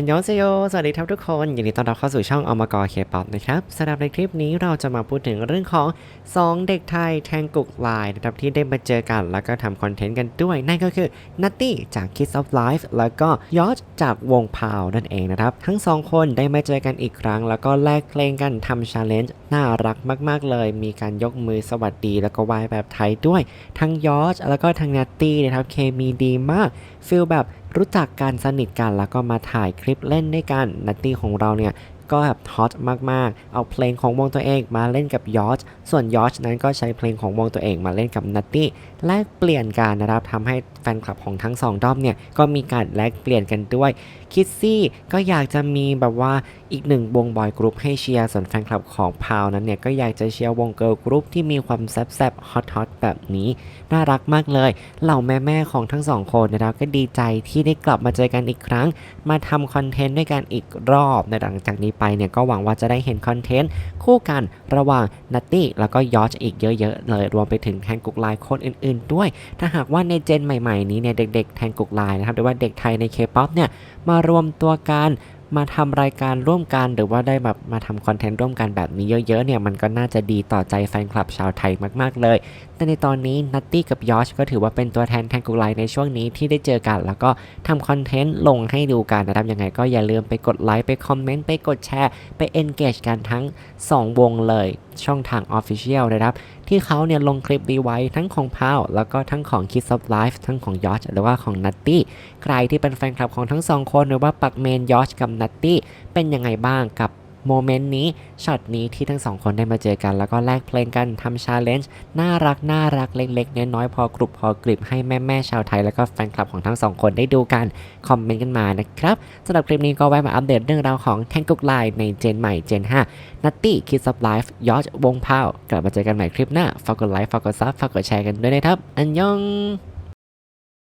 ฮันยองเซโยสวัสดีครับทุกคนยินดีต้อนรับเข้าสู่ช่องอมกอเคป๊อปนะครับสำหรับในคลิปนี้เราจะมาพูดถึงเรื่องของ 2 เด็กไทยแทงกุกลายนะครับที่ได้มาเจอกัน แล้วก็ทำคอนเทนต์กันด้วย นั่นก็คือนัตตี้จาก Kids of Life แล้วก็ยอชจากวงพาวนั่นเองนะครับ ทั้งสองคนได้มาเจอกันอีกครั้ง แล้วก็แลกเพลงกันทำชาเลนจ์น่ารักมากๆเลย มีการยกมือสวัสดีแล้วก็ไหว้แบบไทยด้วย ทั้งยอชแล้วก็ทั้งนัตตี้นะครับเคมีดีมากฟิลแบบรู้จักการสนิทกันแล้วก็มาถ่ายคลิปเล่นด้วยกันนัตตี้ของเราเนี่ย ก็แบบฮอตมากๆ เอาเพลงของวงตัวเองมาเล่นกับยอชส่วนยอชนั้นก็ใช้เพลงของวงตัวเองมาเล่นกับนัตตี้แลกเปลี่ยนกันนะครับทำให้แฟนคลับของทั้งสองด้อมเนี่ยก็มีการแลกเปลี่ยนกันด้วยคิดซี่ก็อยากจะมีแบบว่าอีกหนึ่งวงบอยกรุ๊ปให้เชียร์ส่วนแฟนคลับของพาวนั้นเนี่ยก็อยากจะเชียร์วงเกิร์ลกรุ๊ปที่มีความแซ่บๆฮอตๆแบบนี้น่ารักมากเลยเหล่าแม่ๆของทั้งสองคนนะครับก็ดีใจที่ได้กลับมาเจอกันอีกครั้ง มาทำคอนเทนต์ด้วยกันอีกรอบในหลังจากนี้ไปเนี่ยก็หวังว่าจะได้เห็นคอนเทนต์คู่กันระหว่างนัตตี้แล้วก็ยอชอีกเยอะๆเลยรวมไปถึงแทงกุกไลน์คนอื่น ๆ ด้วย ถ้าหากว่าในเจนใหม่ๆนี้เนี่ยเด็กๆแทงกุกไลน์นะครับหรือว่าเด็กไทยในเคป๊อปเนี่ยมารวมตัวกัน มาทำรายการร่วมกันหรือว่าได้แบบมาทำคอนเทนต์ร่วมกันแบบนี้เยอะๆเนี่ยมันก็น่าจะดีต่อใจแฟนคลับชาวไทยมากๆเลย แต่ในตอนนี้นัตตี้กับยอชก็ถือว่าเป็นตัวแทนแทงกุไลในช่วงนี้ที่ได้เจอกัน แล้วก็ทำคอนเทนต์ลงให้ดูกันนะครับยังไงก็อย่าลืมไปกดไลค์ไปคอมเมนต์ไปกดแชร์ไปเอนเกจกันทั้ง 2 วงเลย ช่องทาง Official นะครับ ที่เขาเนี่ยลงคลิปดีไว้ทั้งของพาวแล้วก็ทั้งของ Kids of Life ทั้งของยอชหรือว่าของนัตตี้ใครที่เป็นแฟนคลับของทั้งสองคนหรือว่าปักเมนยอชกับนัตตี้เป็นยังไงบ้างกับ โมเมนต์นี้ช็อตนี้ที่ทั้งสองคนได้มาเจอกัน แล้วก็แลกเพลงกันทำชาเลนจ์น่ารักน่ารักเล็กๆน้อยๆพอกรุบพอกริบให้แม่ๆชาวไทย แล้วก็แฟนคลับของทั้งสองคนได้ดูกัน คอมเมนต์กันมานะครับสำหรับคลิปนี้ก็แวะมาอัปเดตเรื่องราวของแทงกุกไลน์ในเจนใหม่เจน 5 นัตตี้คิดซับไลฟ์ยอชวงพาวกลับมาเจอกันใหม่คลิปหน้าฝากกดไลค์ฝากกดซับฝากกดแชร์กันด้วยนะครับอันยอง